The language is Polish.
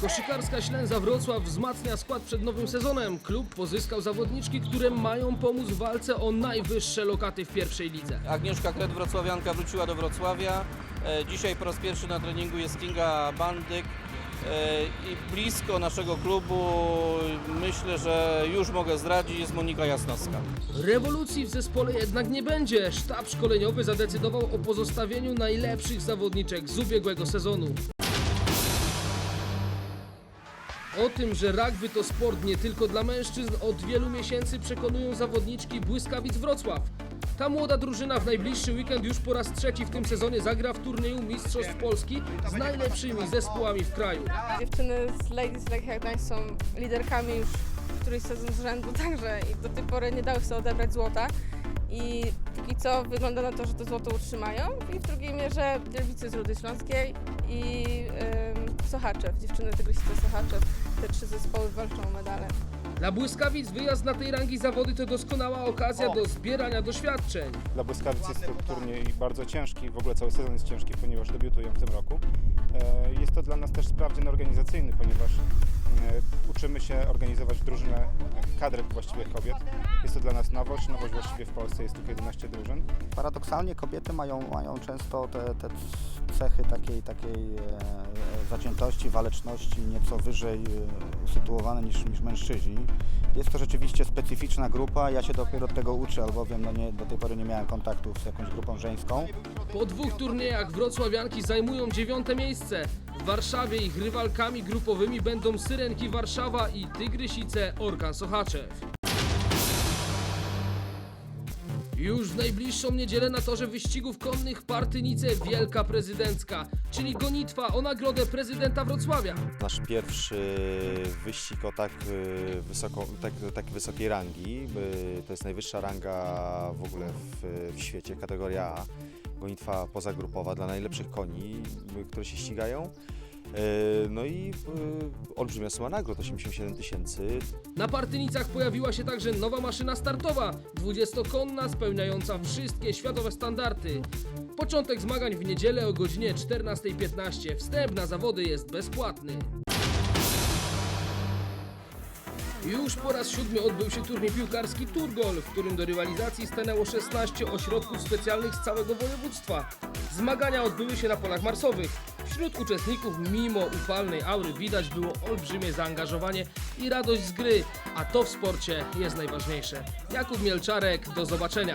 Koszykarska Ślęza Wrocław wzmacnia skład przed nowym sezonem. Klub pozyskał zawodniczki, które mają pomóc w walce o najwyższe lokaty w pierwszej lidze. Agnieszka Kret, wrocławianka, wróciła do Wrocławia. E, Dzisiaj po raz pierwszy na treningu jest Kinga Bandyk. E, I blisko naszego klubu, myślę, że już mogę zdradzić, jest Monika Jasnowska. Rewolucji w zespole jednak nie będzie. Sztab szkoleniowy zadecydował o pozostawieniu najlepszych zawodniczek z ubiegłego sezonu. O tym, że rugby to sport nie tylko dla mężczyzn, od wielu miesięcy przekonują zawodniczki Błyskawic Wrocław. Ta młoda drużyna w najbliższy weekend już po raz trzeci w tym sezonie zagra w turnieju Mistrzostw Polski z najlepszymi zespołami w kraju. Dziewczyny z Ladies Like Gdańsk są liderkami już któryś sezon z rzędu, także i do tej pory nie dały sobie odebrać złota. I póki co wygląda na to, że to złoto utrzymają. I w drugiej mierze Wielbicy z Rudy Śląskiej i ym, Sochaczew, dziewczyny Tygrysice Sochaczew. Te trzy zespoły walczą o medale. Dla Błyskawic wyjazd na tej rangi zawody to doskonała okazja do zbierania doświadczeń. Dla Błyskawic jest to turniej bardzo ciężki, w ogóle cały sezon jest ciężki, ponieważ debiutują w tym roku. E, Jest to dla nas też sprawdzian organizacyjny, ponieważ uczymy się organizować drużynę kadry właściwie kobiet. Jest to dla nas nowość, nowość właściwie w Polsce jest tylko 11 drużyn. Paradoksalnie kobiety mają, mają często te, te cechy takiej, takiej e, zaciętości, waleczności nieco wyżej e, usytuowane niż, niż mężczyźni. Jest to rzeczywiście specyficzna grupa, ja się dopiero tego uczę, albowiem no nie, do tej pory nie miałem kontaktów z jakąś grupą żeńską. Po dwóch turniejach wrocławianki zajmują dziewiąte miejsce. W Warszawie ich rywalkami grupowymi będą Syrenki Warszawa i Tygrysice Orkan Sochaczew. Już w najbliższą niedzielę na torze wyścigów konnych Partynice Wielka Prezydencka, czyli gonitwa o nagrodę prezydenta Wrocławia. Nasz pierwszy wyścig o tak, y, wysoko, tak, tak wysokiej rangi. y, To jest najwyższa ranga w ogóle w, w świecie, kategoria A. Gonitwa pozagrupowa dla najlepszych koni, y, które się ścigają. Y, No i y, olbrzymia suma nagród, 87 tysięcy. Na Partynicach pojawiła się także nowa maszyna startowa, 20-konna, spełniająca wszystkie światowe standardy. Początek zmagań w niedzielę o godzinie 14.15. Wstęp na zawody jest bezpłatny. Już po raz siódmy odbył się turniej piłkarski Turgol, w którym do rywalizacji stanęło 16 ośrodków specjalnych z całego województwa. Zmagania odbyły się na polach marsowych. Wśród uczestników, mimo upalnej aury, widać było olbrzymie zaangażowanie i radość z gry, a to w sporcie jest najważniejsze. Jakub Mielczarek, do zobaczenia.